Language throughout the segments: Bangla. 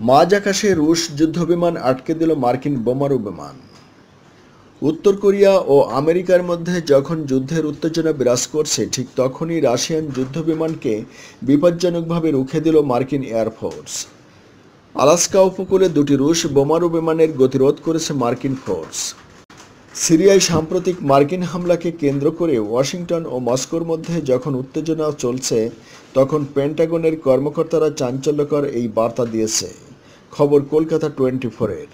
মাঝ আকাশে রুশ যুদ্ধবিমান আটকে দিল মার্কিন বোমারু বিমান। উত্তর কোরিয়া ও আমেরিকার মধ্যে যখন যুদ্ধের উত্তেজনা বিরাজ করছে, ঠিক তখনই রাশিয়ান যুদ্ধবিমানকে বিপজ্জনকভাবে রুখে দিল মার্কিন এয়ারফোর্স আলাস্কা উপকূলে দুটি রুশ বোমারু বিমানের গতিরোধ করেছে মার্কিন ফোর্স। সিরিয়ায় সাম্প্রতিক মার্কিন হামলাকে কেন্দ্র করে ওয়াশিংটন ও মস্কোর মধ্যে যখন উত্তেজনা চলছে, তখন পেন্টাগনের কর্মকর্তারা চাঞ্চল্যকর এই বার্তা দিয়েছে। খবর কলকাতা টোয়েন্টি ফোরের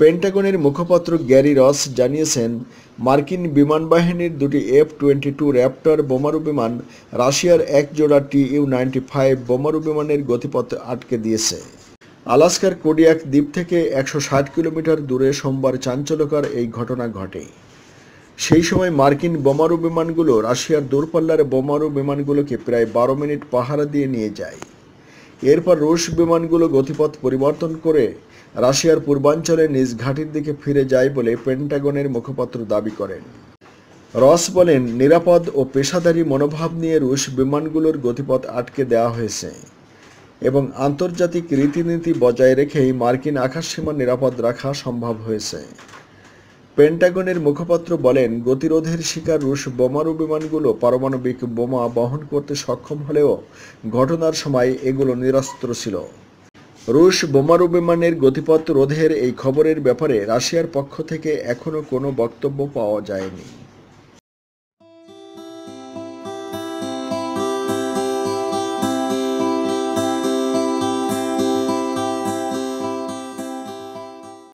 পেন্টাগনের মুখপাত্র গ্যারি রস জানিয়েছেন, মার্কিন বিমান বাহিনীর দুটি এফ টোয়েন্টি টু র্যাপ্টর বোমারু বিমান রাশিয়ার এক জোড়া টি ইউ নাইনটি ফাইভ বোমারু বিমানের গতিপথ আটকে দিয়েছে। আলাস্কার কোডিয়াক দ্বীপ থেকে একশো ষাট কিলোমিটার দূরে সোমবার চাঞ্চল্যকর এই ঘটনা ঘটে। সেই সময় মার্কিন বোমারু বিমানগুলো রাশিয়ার দূরপাল্লার বোমারু বিমানগুলোকে প্রায় বারো মিনিট পাহারা দিয়ে নিয়ে যায়। এরপর রুশ বিমানগুলো গতিপথ পরিবর্তন করে রাশিয়ার পূর্বাঞ্চলে নিজ ঘাঁটির দিকে ফিরে যায় বলে পেন্টাগনের মুখপাত্র দাবি করেন। রস বলেন, নিরাপদ ও পেশাদারী মনোভাব নিয়ে রুশ বিমানগুলোর গতিপথ আটকে দেওয়া হয়েছে এবং আন্তর্জাতিক রীতিনীতি বজায় রেখেই মার্কিন আকাশসীমা নিরাপদ রাখা সম্ভব হয়েছে। পেন্টাগনের মুখপাত্র বলেন, গতিরোধের শিকার রুশ বোমারু বিমানগুলো পারমাণবিক বোমা বহন করতে সক্ষম হলেও ঘটনার সময় এগুলো নিরস্ত্র ছিল। রুশ বোমারু বিমানের গতিপথ রোধের এই খবরের ব্যাপারে রাশিয়ার পক্ষ থেকে এখনও কোনো বক্তব্য পাওয়া যায়নি।